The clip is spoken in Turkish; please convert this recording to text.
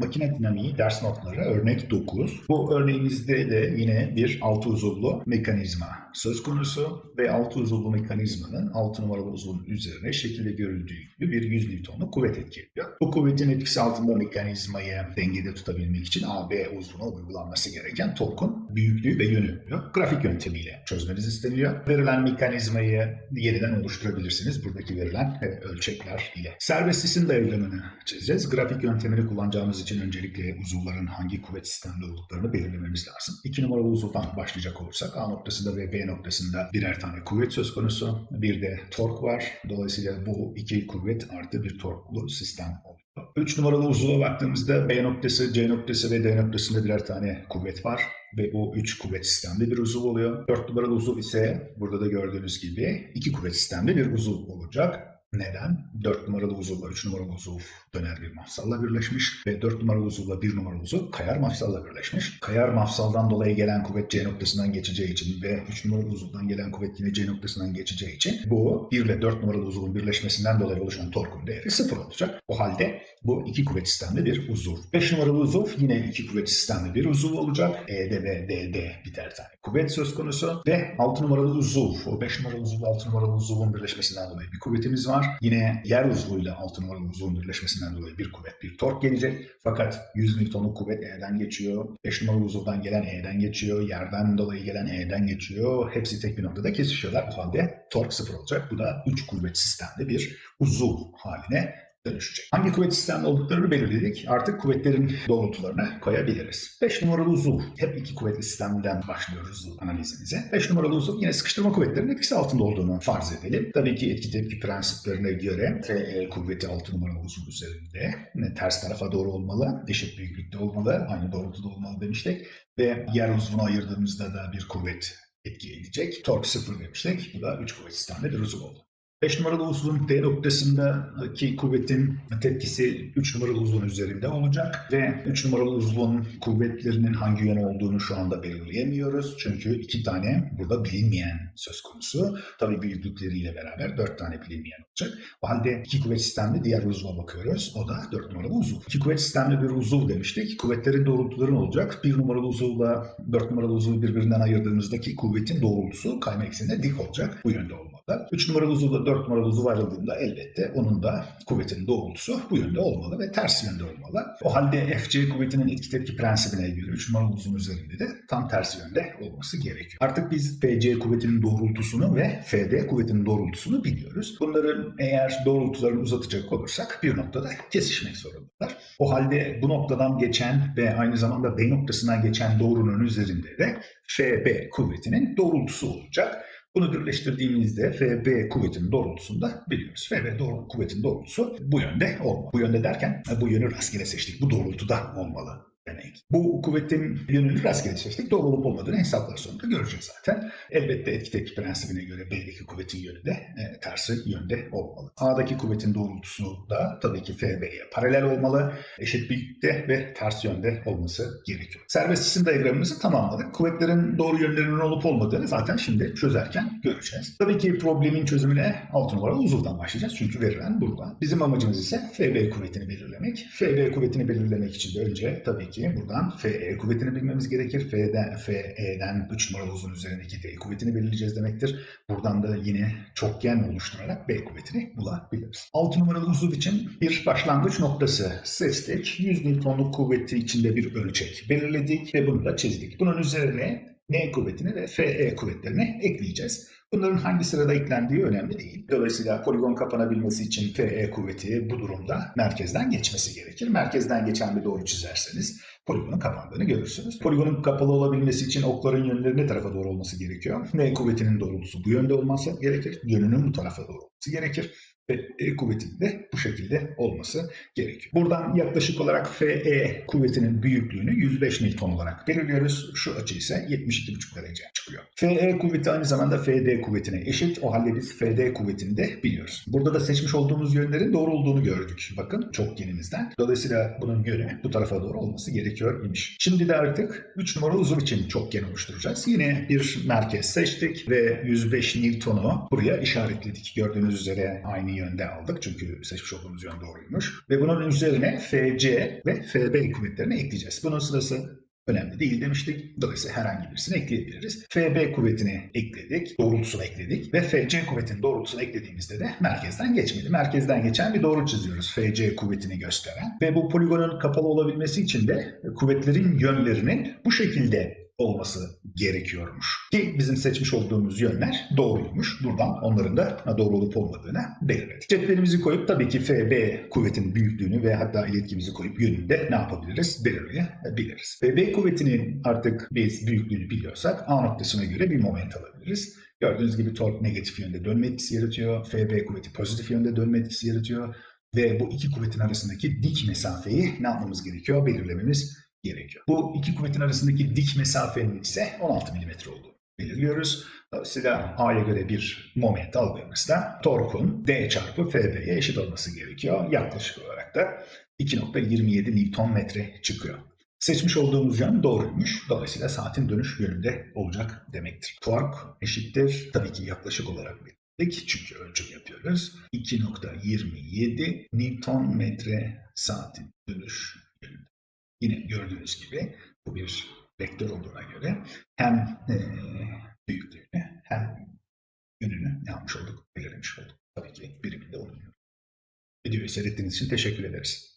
Makine dinamiği ders notları örnek 9. Bu örneğimizde de yine bir altı uzuvlu mekanizma söz konusu ve altı uzuvlu mekanizmanın 6 numaralı uzvunun üzerine şekilde görüldüğü gibi bir 100 Newton'lu kuvvet etki ediyor. Bu kuvvetin etkisi altında mekanizmayı dengede tutabilmek için AB uzvuna uygulanması gereken torkun büyüklüğü ve yönü diyor. Grafik yöntemiyle çözmeniz isteniyor. Verilen mekanizmayı yeniden oluşturabilirsiniz. Buradaki verilen e, ölçekler ile. Serbest cisim diyagramını çizeceğiz. Grafik yöntemini kullanacağımız için öncelikle uzuvların hangi kuvvet sistemde olduklarını belirlememiz lazım. 2 numaralı uzuvdan başlayacak olursak A noktasında ve B noktasında birer tane kuvvet söz konusu. Bir de tork var. Dolayısıyla bu iki kuvvet artı bir torklu sistem oluyor. 3 numaralı uzuva baktığımızda B noktası, C noktası ve D noktasında birer tane kuvvet var ve bu 3 kuvvet sistemli bir uzuv oluyor. 4 numaralı uzuv ise burada da gördüğünüz gibi 2 kuvvet sistemli bir uzuv olacak. Neden? 4 numaralı uzuvla 3 numaralı uzuv döner bir mafsalla birleşmiş ve 4 numaralı uzuvla 1 numaralı uzuv kayar mafsalla birleşmiş. Kayar mafsaldan dolayı gelen kuvvet C noktasından geçeceği için ve 3 numaralı uzuvdan gelen kuvvet yine C noktasından geçeceği için bu 1 ile 4 numaralı uzuvun birleşmesinden dolayı oluşan torkun değeri 0 olacak. O halde bu iki kuvvet sistemli bir uzuv. 5 numaralı uzuv yine iki kuvvet sistemli bir uzuv olacak. E'de ve D'de birer tane kuvvet söz konusu ve 6 numaralı uzuv. O 5 numaralı uzuv 6 numaralı uzuvun birleşmesinden dolayı bir kuvvetimiz var. Yine yer uzvuyla 6 numaralı uzuvun birleşmesinden dolayı bir kuvvet, bir tork gelecek. Fakat 100 Newton'luk kuvvet E'den geçiyor. 5 numaralı uzuvdan gelen E'den geçiyor. Yerden dolayı gelen E'den geçiyor. Hepsi tek bir noktada kesişiyorlar. O halde tork sıfır olacak. Bu da 3 kuvvet sistemli bir uzuv haline dönüşecek. Hangi kuvvet sistemli olduklarını belirledik. Artık kuvvetlerin doğrultularına koyabiliriz. 5 numaralı uzuv. Hep iki kuvvetli sistemden başlıyoruz analizimize. 5 numaralı uzuv yine sıkıştırma kuvvetlerinin etkisi altında olduğunu farz edelim. Tabii ki etki tepki prensiplerine göre FE kuvveti 6 numaralı uzuv üzerinde e, ters tarafa doğru olmalı, eşit büyüklükte olmalı, aynı doğrultuda olmalı demiştik. Ve yer uzvunu ayırdığımızda da bir kuvvet etki edecek. Tork sıfır demiştik. Bu da 3 kuvvet sistemli bir uzuv oldu. 5 numaralı uzvun D noktasındaki kuvvetin tepkisi 3 numaralı uzvun üzerinde olacak ve 3 numaralı uzvun kuvvetlerinin hangi yöne olduğunu şu anda belirleyemiyoruz. Çünkü iki tane burada bilinmeyen söz konusu. Tabii büyüklükleriyle beraber 4 tane bilinmeyen olacak. O halde iki kuvvet sistemli diğer uzva bakıyoruz. O da 4 numaralı uzuv. İki kuvvet sistemli bir uzuv demiştik. Kuvvetlerin doğrultuları olacak? 1 numaralı uzuvla 4 numaralı uzuvu birbirinden ayırdığımızdaki kuvvetin doğrultusu kayma eksenine dik olacak. Bu yönde olmalı. 3 numaralı uzuvla 4 numaralı uzuv ayrıldığında elbette onun da kuvvetin doğrultusu bu yönde olmalı ve ters yönde olmalı. O halde FC kuvvetinin etki tepki prensibine göre 3 numaralı uzun üzerinde de tam tersi yönde olması gerekiyor. Artık biz FC kuvvetinin doğrultusunu ve FD kuvvetinin doğrultusunu biliyoruz. Bunların eğer doğrultularını uzatacak olursak bir noktada kesişmek zorundalar. O halde bu noktadan geçen ve aynı zamanda B noktasından geçen doğrunun üzerinde de FB kuvvetinin doğrultusu olacak. Bunu birleştirdiğimizde FB kuvvetinin doğrultusunu da biliyoruz. FB doğru, kuvvetin doğrultusu bu yönde olmalı. Bu yönde derken bu yönü rastgele seçtik. Bu doğrultuda olmalı demek. Bu kuvvetin yönünü rastgele seçtik. Doğru olup olmadığını hesaplar sonunda göreceğiz zaten. Elbette etki tepki prensibine göre B'deki kuvvetin yönü de e, tersi yönde olmalı. A'daki kuvvetin doğrultusu da tabii ki FB'ye paralel olmalı. Eşit büyüklükte ve ters yönde olması gerekiyor. Serbest cisim diyagramımızı tamamladık. Kuvvetlerin doğru yönlerinin olup olmadığını zaten şimdi çözerken göreceğiz. Tabii ki problemin çözümüne 6 numaralı uzuvdan başlayacağız. Çünkü verilen burada. Bizim amacımız ise FB kuvvetini belirlemek. FB kuvvetini belirlemek için de önce tabii ki buradan FE kuvvetini bilmemiz gerekir. F'den, FE'den 3 numaralı uzun üzerindeki D kuvvetini belirleyeceğiz demektir. Buradan da yine çokgen oluşturarak B kuvvetini bulabiliriz. 6 numaralı uzuv için bir başlangıç noktası seçtik. 100 Newton'luk kuvveti içinde bir ölçek belirledik ve bunu da çizdik. Bunun üzerine N kuvvetini ve FE kuvvetlerini ekleyeceğiz. Bunların hangi sırada eklendiği önemli değil. Dolayısıyla poligon kapanabilmesi için FE kuvveti bu durumda merkezden geçmesi gerekir. Merkezden geçen bir doğru çizerseniz poligonun kapandığını görürsünüz. Poligonun kapalı olabilmesi için okların yönleri ne tarafa doğru olması gerekiyor? N kuvvetinin doğrultusu bu yönde olması gerekir. Yönünün bu tarafa doğru olması gerekir ve E bu şekilde olması gerekiyor. Buradan yaklaşık olarak FE kuvvetinin büyüklüğünü 105 Newton olarak belirliyoruz. Şu açı ise 72,5 derece çıkıyor. FE kuvveti aynı zamanda FD kuvvetine eşit. O halde biz FD kuvvetini de biliyoruz. Burada da seçmiş olduğumuz yönlerin doğru olduğunu gördük. Bakın çokgenimizden. Dolayısıyla bunun yönü bu tarafa doğru olması gerekiyor imiş. Şimdi de artık 3 numaralı uzuv için çokgen oluşturacağız. Yine bir merkez seçtik ve 105 Newton'u buraya işaretledik. Gördüğünüz üzere aynı yönde aldık. Çünkü seçmiş olduğumuz yön doğruymuş. Ve bunun üzerine FC ve FB kuvvetlerini ekleyeceğiz. Bunun sırası önemli değil demiştik. Dolayısıyla herhangi birisini ekleyebiliriz. FB kuvvetini ekledik, doğrultusunu ekledik ve FC kuvvetinin doğrultusunu eklediğimizde de merkezden geçmedi. Merkezden geçen bir doğru çiziyoruz FC kuvvetini gösteren ve bu poligonun kapalı olabilmesi için de kuvvetlerin yönlerinin bu şekilde olması gerekiyormuş. Ki bizim seçmiş olduğumuz yönler doğruymuş. Buradan onların da doğru olup olmadığını belirledik. Cetvelimizi koyup tabii ki FB kuvvetinin büyüklüğünü ve hatta iletkimizi koyup yönünü de ne yapabiliriz? Belirleyebiliriz. FB kuvvetinin artık biz büyüklüğünü biliyorsak A noktasına göre bir moment alabiliriz. Gördüğünüz gibi tork negatif yönde dönme etkisi yaratıyor. FB kuvveti pozitif yönde dönme etkisi yaratıyor. Ve bu iki kuvvetin arasındaki dik mesafeyi ne yapmamız gerekiyor? Belirlememiz gerekiyor. Bu iki kuvvetin arasındaki dik mesafenin ise 16 mm olduğunu belirliyoruz. Dolayısıyla A'ya göre bir moment aldığımızda torkun D çarpı FB'ye eşit olması gerekiyor. Yaklaşık olarak da 2.27 Nm çıkıyor. Seçmiş olduğumuz yön doğruymuş. Dolayısıyla saatin dönüş yönünde olacak demektir. Tork eşittir. Tabii ki yaklaşık olarak belirledik. Çünkü ölçüm yapıyoruz. 2.27 Newton metre saatin dönüş yönünde. Yine gördüğünüz gibi bu bir vektör olduğuna göre hem e, büyüklüğünü hem yönünü yapmış olduk, belirlemiş olduk. Tabii ki biriminde oluyor. Videoyu seyrettiğiniz için teşekkür ederiz.